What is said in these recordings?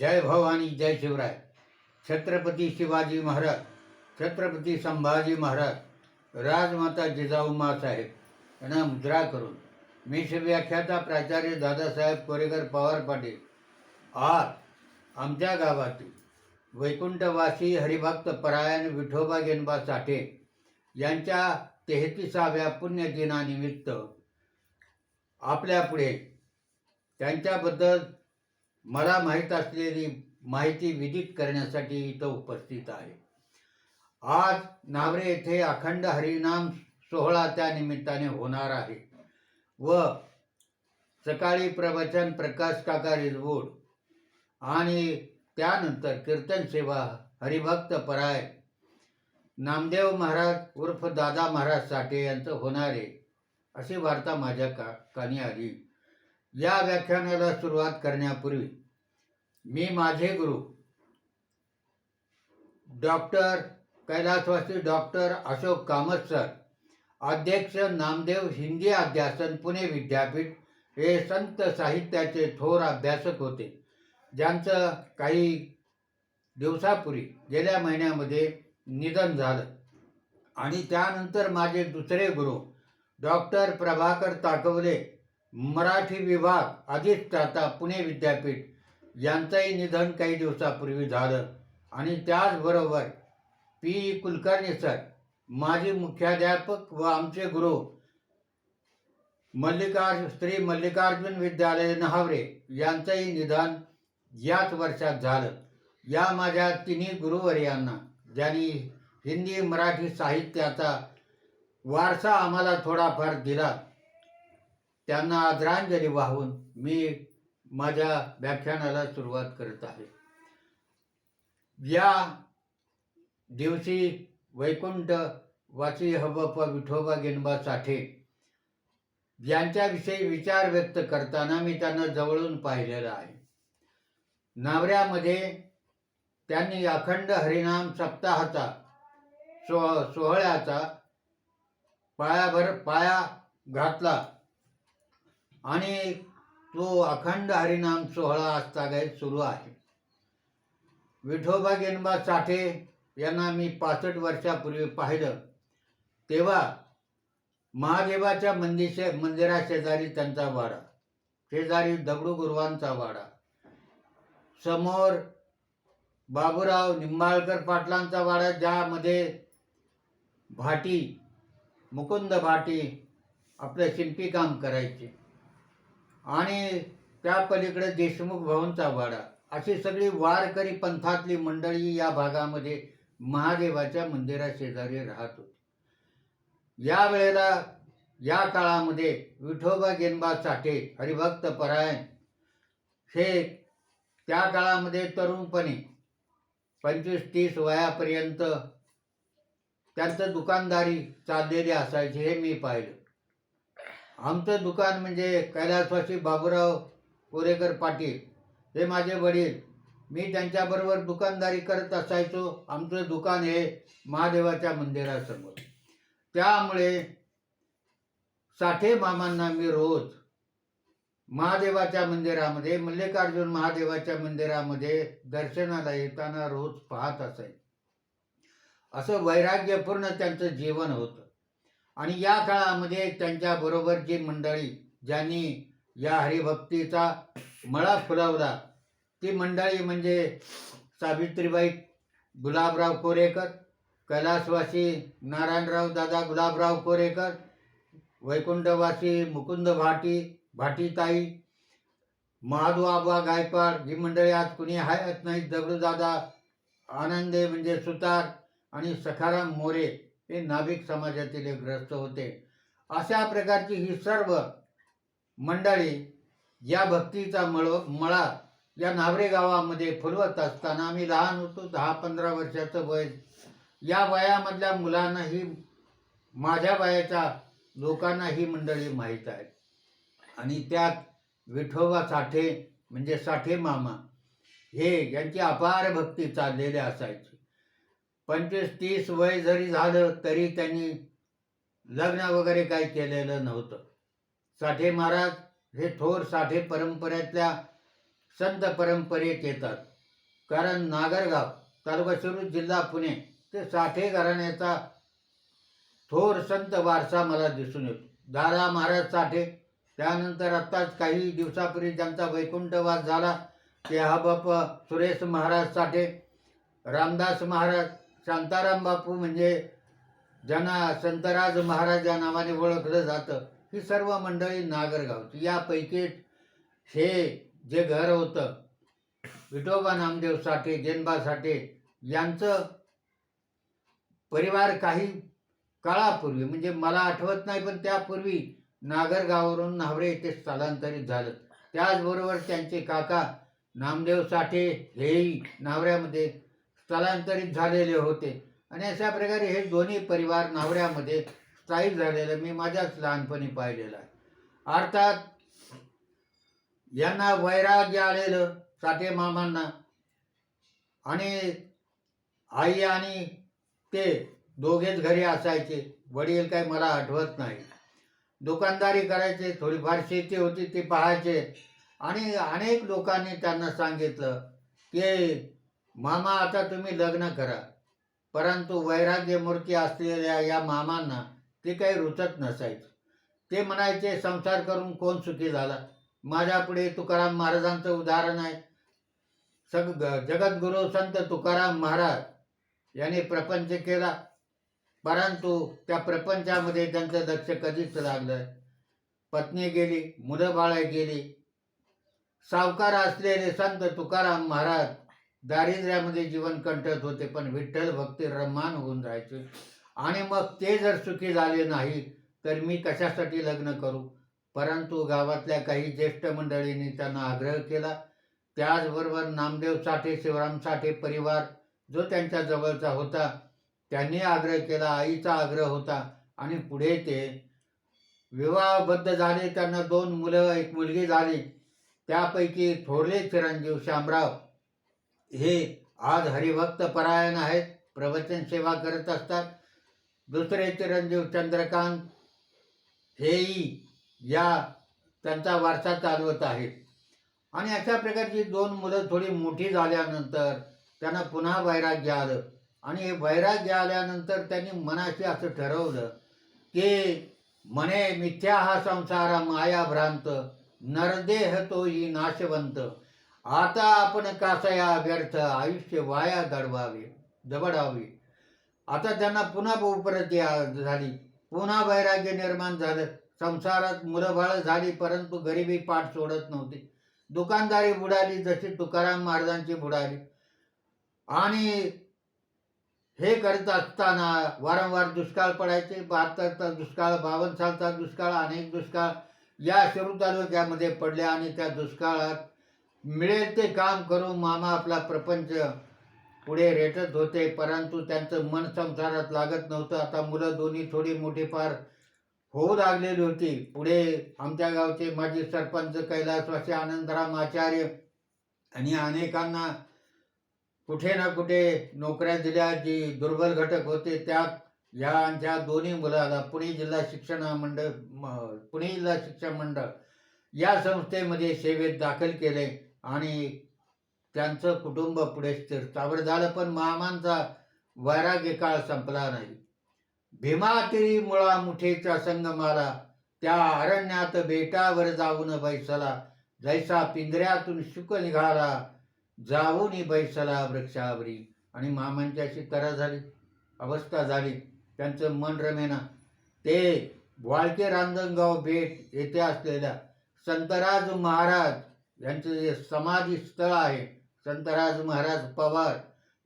जय भवानी जय शिवराय। छत्रपती शिवाजी महाराज छत्रपती संभाजी महाराज राजमाता जिजाऊ मासाहेब यांना मुद्रा करून मी प्राचार्य दादासाहेब कोरेकर पवार पाटील आज आमच्या गावातील वैकुंठवासी हरिभक्त परायण विठोबा गेनबा साठे यांच्या तेहतीसाव्या पुण्यदिनानिमित्त आपल्यापुढे त्यांच्याबद्दल मला माहीत असलेली माहिती विदित करण्यासाठी इथं उपस्थित आहे. आज नावरे येथे अखंड हरिनाम सोहळा त्या निमित्ताने होणार आहे व सकाळी प्रवचन प्रकाश काका रिजवूड आणि त्यानंतर कीर्तन सेवा हरिभक्त पराय नामदेव महाराज उर्फ दादा महाराज साठे यांचं होणार आहे अशी वार्ता माझ्या का कानी आली. या व्याख्यानाला सुरुवात करण्यापूर्वी मी माझे गुरु डॉक्टर कैलासवासी डॉक्टर अशोक कामत सर अध्यक्ष नामदेव हिंदी अध्यासन पुणे विद्यापीठ हे संत साहित्याचे थोर अभ्यासक होते. ज्यांचं काही दिवसापूर्वी गेल्या महिन्यामध्ये निधन झालं. आणि त्यानंतर माझे दुसरे गुरु डॉक्टर प्रभाकर ताकवले मराठी विभाग अधिष्ठाता पुणे विद्यापीठ यांचंही निधन काही दिवसापूर्वी झालं. आणि त्याचबरोबर पी. कुलकर्णी सर माजी मुख्याध्यापक व आमचे गुरु मल्लिकार्जुन श्री मल्लिकार्जुन विद्यालय नहावरे यांचंही निधन याच वर्षात झालं. या माझ्या तिन्ही गुरुवर्यांना ज्यांनी हिंदी मराठी साहित्याचा वारसा आम्हाला थोडाफार दिला त्यांना आदरांजली वाहून मी माझ्या व्याख्यानाला सुरुवात करत आहे. या दिवशी वैकुंठ वासी हबप विठोबा गेनबा साठे यांच्याविषयी विचार व्यक्त करताना मी त्यांना जवळून पाहिलेलं आहे. नावऱ्यामध्ये त्यांनी अखंड हरिनाम सप्ताहाचा सो सोहळ्याचा पायाभर पाया घातला. आणि तो अखंड हरिनाम सोहळा आजतागायत सुरू आहे. विठोबा गेनबा साठे यांना मी पासष्ट वर्षापूर्वी पाहिलं. तेव्हा महादेवाच्या मंदिशे मंदिरा शेजारी त्यांचा वाडा शेजारी दगडू गुरुवांचा वाडा समोर बाबूराव निंबाळकर पाटलांचा वाडा ज्यामध्ये भाटी मुकुंद भाटी आपलं शिल्पीकाम करायचे. आणि त्या पलीकडे देशमुख भवनचा वाडा. अशी सगळी वारकरी पंथातली मंडळी या भागामध्ये महादेवाच्या मंदिराशेजारी राहत होती. या वेळेला या काळामध्ये विठोबा गेनबा साठे हरिभक्त परायण हे त्या काळामध्ये तरुणपणे पंचवीस तीस वयापर्यंत त्यांचं दुकानदारी चाललेली असायची हे मी पाहिलं. आमचं दुकान म्हणजे कैलासवासी बाबूराव कोरेकर पाटील हे माझे वडील. मी त्यांच्याबरोबर दुकानदारी करत असायचो. आमचं दुकान हे महादेवाच्या मंदिरासमोर. त्यामुळे साठे मामांना मी रोज महादेवाच्या मंदिरामध्ये मल्लिकार्जुन महादेवाच्या मंदिरामध्ये दर्शनाला येताना रोज पाहत असायचे. असं वैराग्यपूर्ण त्यांचं जीवन होतं. आणि या काळामध्ये त्यांच्याबरोबर जी मंडळी ज्यांनी या हरिभक्तीचा मळा फुलावला ती मंडळी म्हणजे सावित्रीबाई गुलाबराव कोरेकर कैलासवासी नारायणराव दादा गुलाबराव कोरेकर वैकुंठवासी मुकुंद भाटी भाटीताई महादू आबा गायकवाड ही मंडळी आज कुणी आहेत नाही दगडूदादा आनंदे म्हणजे सुतार आणि सखाराम मोरे हे नाभिक समाजातील एक ग्रस्त होते. अशा प्रकारची ही सर्व मंडळी या भक्तीचा मळ मळा या नावरे गावामध्ये फुलवत असताना आम्ही लहान होतो दहा पंधरा वर्षाचं वय. या वयामधल्या मुलांनाही माझ्या वयाच्या लोकांना ही मंडळी माहीत आहे. आणि त्यात विठोबा साठे म्हणजे साठे मामा हे यांची अपार भक्ती चाललेली असायची. पंचवीस तीस वय जरी झालं तरी त्यांनी लग्न वगैरे काही केलेलं नव्हतं. साठे महाराज हे थोर साठे परंपरेतल्या संत परंपरेत येतात. कारण नागरगाव तालुका जिल्हा पुणे ते साठे घराण्याचा थोर संत वारसा मला दिसून येतो. दादा महाराज साठे त्यानंतर आत्ताच काही दिवसापूर्वी ज्यांचा वैकुंठवास झाला ते हा बाप सुरेश महाराज साठे रामदास महाराज शांताराम बापू म्हणजे ज्यांना संतराज महाराज या नावाने ओळखलं जातं ही सर्व मंडळी नागरगावची. यापैकी हे जे घर होतं विठोबा नामदेव साठे जेनबा साठे यांचं परिवार काही काळापूर्वी म्हणजे मला आठवत नाही पण त्यापूर्वी नागरगाववरून न्हावरे येथे स्थलांतरित झालं. त्याचबरोबर त्यांचे काका नामदेव साठे हेही न्हावऱ्यामध्ये स्थलांतरित झालेले होते. आणि अशा प्रकारे हे दोन्ही परिवार न्हावऱ्यामध्ये स्थायिक झालेलं मी माझ्याच लहानपणी पाहिलेलं आहे. अर्थात यांना वैराग्य आलेलं साठे मामांना आणि आई आणि ते दोघेच घरी असायचे. वडील काय मला आठवत नाही. दुकानदारी करायचे थोडीफार शेती होती ती पाहायचे. आणि अनेक लोकांनी त्यांना सांगितलं की मामा आता तुम्ही लग्न करा. परंतु वैराग्य मूर्ती असलेल्या या मामांना ते काही रुचत नसायचं. ते म्हणायचे संसार करून कोण सुखी झाला? माझ्यापुढे तुकाराम महाराजांचं उदाहरण आहे. सग जगद्गुरु संत तुकाराम महाराज यांनी प्रपंच केला. परंतु त्या प्रपंचामध्ये त्यांचं लक्ष कधीच लागलं. पत्नी गेली मुलं बाळा गेली. सावकार असलेले संत तुकाराम महाराज दारिद्र्यामध्ये जीवन कंठत होते पण विठ्ठल भक्ती रम्मान होऊन जायचे आणि मग ते जर सुखी झाले नाही तर मी कशासाठी लग्न करू? परंतु गावातल्या काही ज्येष्ठ मंडळींनी त्यांना आग्रह केला. त्याचबरोबर नामदेव साठे शिवराम साठे परिवार जो त्यांच्या जवळचा होता त्यांनी आग्रह केला आईचा आग्रह होता. आणि पुढे ते विवाहबद्ध झाले. त्यांना दोन मुलं एक मुलगी झाली. त्यापैकी थोरले चिरंजीव श्यामराव हे आज हरिभक्त परायण आहेत प्रवचन सेवा करत असतात. दुसरे चिरंजीव चंद्रकांत हेही या त्यांचा वारसा चालवत आहेत. आणि अशा प्रकारची दोन मुलं थोडी मोठी झाल्यानंतर त्यांना पुन्हा वैराग्य आलं. आणि हे वैराग्य आल्यानंतर त्यांनी मनाशी असं ठरवलं की म्हणे मिथ्या हा संसार माया भ्रांत नरदेह तोही नाशवंत. आता आपण कासया व्यर्थ आयुष्य वाया दडवावे दबडावे. आता त्यांना पुन्हा उपरती झाली. पुन्हा वैराग्य निर्माण झालं. संसारात मुलंबाळ झाली परंतु गरिबी पाठ सोडत नव्हती. दुकानदारी बुडाली जशी तुकाराम महाराजांची बुडाली. आणि हे करत असताना वारंवार दुष्काळ पडायचे. बहात्तरचा दुष्काळ बावन्न सालचा दुष्काळ अनेक दुष्काळ या शिरू तालुक्यामध्ये पडले आणि त्या दुष्काळात मिळेल ते काम करून मामा आपला प्रपंच पुढे रेटत होते परंतु त्यांचं मन संसारात लागत नव्हतं. आता मुलं दोन्ही थोडी मोठी फार होऊ लागलेली होती. पुढे आमच्या गावचे माजी सरपंच कैलासवासी आनंदराम आचार्य आणि अनेकांना कुठे ना कुठे नोकऱ्या दिल्या जी दुर्बल घटक होते. त्यात यांच्या दोन्ही मुलाला पुणे जिल्हा शिक्षण मंडळ पुणे जिल्हा शिक्षण मंडळ या संस्थेमध्ये सेवेत दाखल केले. आणि त्यांचं कुटुंब पुढे स्थिरतावर झालं पण मामांचा वैराग्य काळ संपला नाही. भीमातिरी मुळा मुठेचा संगमाला त्या अरण्यात बेटावर जाऊन बैसला. जैसा पिंजऱ्यातून शुक निघाला जाऊन बैसला वृक्षावरी. आणि मामांची अशी तरा झाली अवस्था झाली. त्यांचं मन रमेना. ते वाळके रांजणगाव भेट येथे असलेल्या संतराज महाराज यांचं जे समाधी स्थळ आहे संतराज महाराज पवार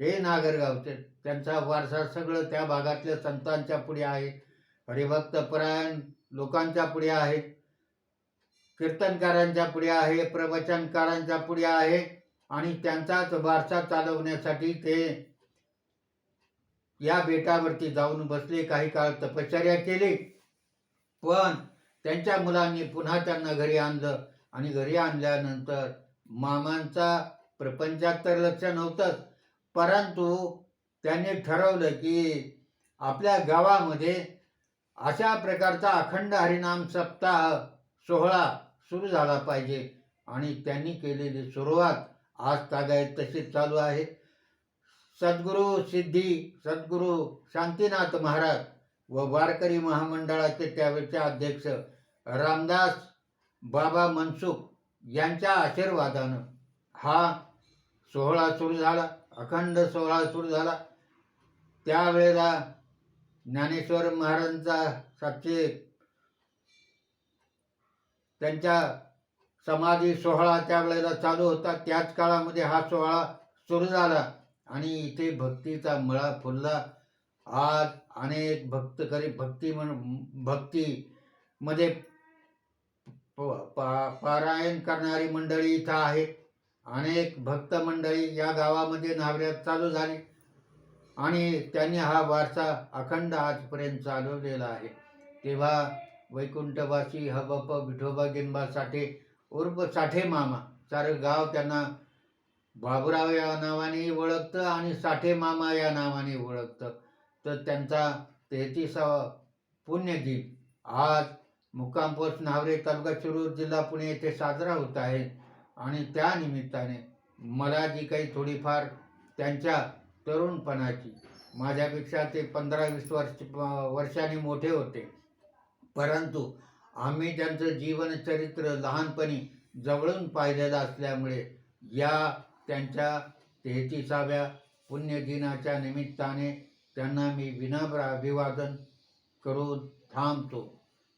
हे नागरगावचे त्यांचा वारसा सगळं त्या भागातल्या संतांच्या पुढे आहे. हरिभक्त परायण लोकांच्या पुढे आहे. कीर्तनकारांच्या पुढे आहे प्रवचनकारांच्या पुढे आहे आणि त्यांचाच वारसा चालवण्यासाठी ते या बेटावरती जाऊन बसले काही काळ तपश्चर्या केली. पण त्यांच्या मुलांनी पुन्हा त्यांना घरी आणलं. आणि घरी आणल्यानंतर मामांचा प्रपंचात तर लक्ष नव्हतंच परंतु त्यांनी ठरवलं की आपल्या गावामध्ये अशा प्रकारचा अखंड हरिनाम सप्ताह सोहळा सुरू झाला पाहिजे. आणि त्यांनी केलेली सुरुवात आज तागायत तशीच चालू आहे. सद्गुरू सिद्धी सद्गुरू शांतीनाथ महाराज व वारकरी महामंडळाचे त्यावेळचे अध्यक्ष रामदास बाबा मनसुख यांच्या आशीर्वादानं हा सोहळा सुरू झाला अखंड सोहळा सुरू झाला. त्यावेळेला ज्ञानेश्वर महाराजांचा सातशे त्यांच्या समाधी सोहळा त्यावेळेला चालू होता. त्याच काळामध्ये हा सोहळा सुरू झाला आणि इथे भक्तीचा मळा फुलला. आज अनेक भक्तकरी भक्ती म्हण भक्तीमध्ये हो, पारायण करणारी मंडळी इथं आहे. अनेक भक्त मंडळी या गावामध्ये नावऱ्यात चालू झाली. आणि त्यांनी हा वारसा अखंड आजपर्यंत चालवलेला आहे. तेव्हा वैकुंठवासी हबप विठोबा गिनबा साठे उर्फ साठे मामा सारं गाव त्यांना बाबुराव या नावाने ओळखतं आणि साठे मामा या नावाने ओळखतं. तर त्यांचा तेहतीसावा पुण्यदिन आज मुक्काम पोस्ट नावरे तालुका शिरूर जिल्हा पुणे येथे साजरा होत आहे. आणि त्या निमित्ताने मला जी काही थोडीफार त्यांच्या तरुणपणाची माझ्यापेक्षा ते पंधरा वीस वर्ष वर्षांनी मोठे होते. परंतु आम्ही त्यांचं जीवनचरित्र लहानपणी जवळून पाहिलेलं असल्यामुळे या त्यांच्या तेहतीसाव्या पुण्यदिनाच्या निमित्ताने त्यांना मी विनम्र अभिवादन करून थांबतो.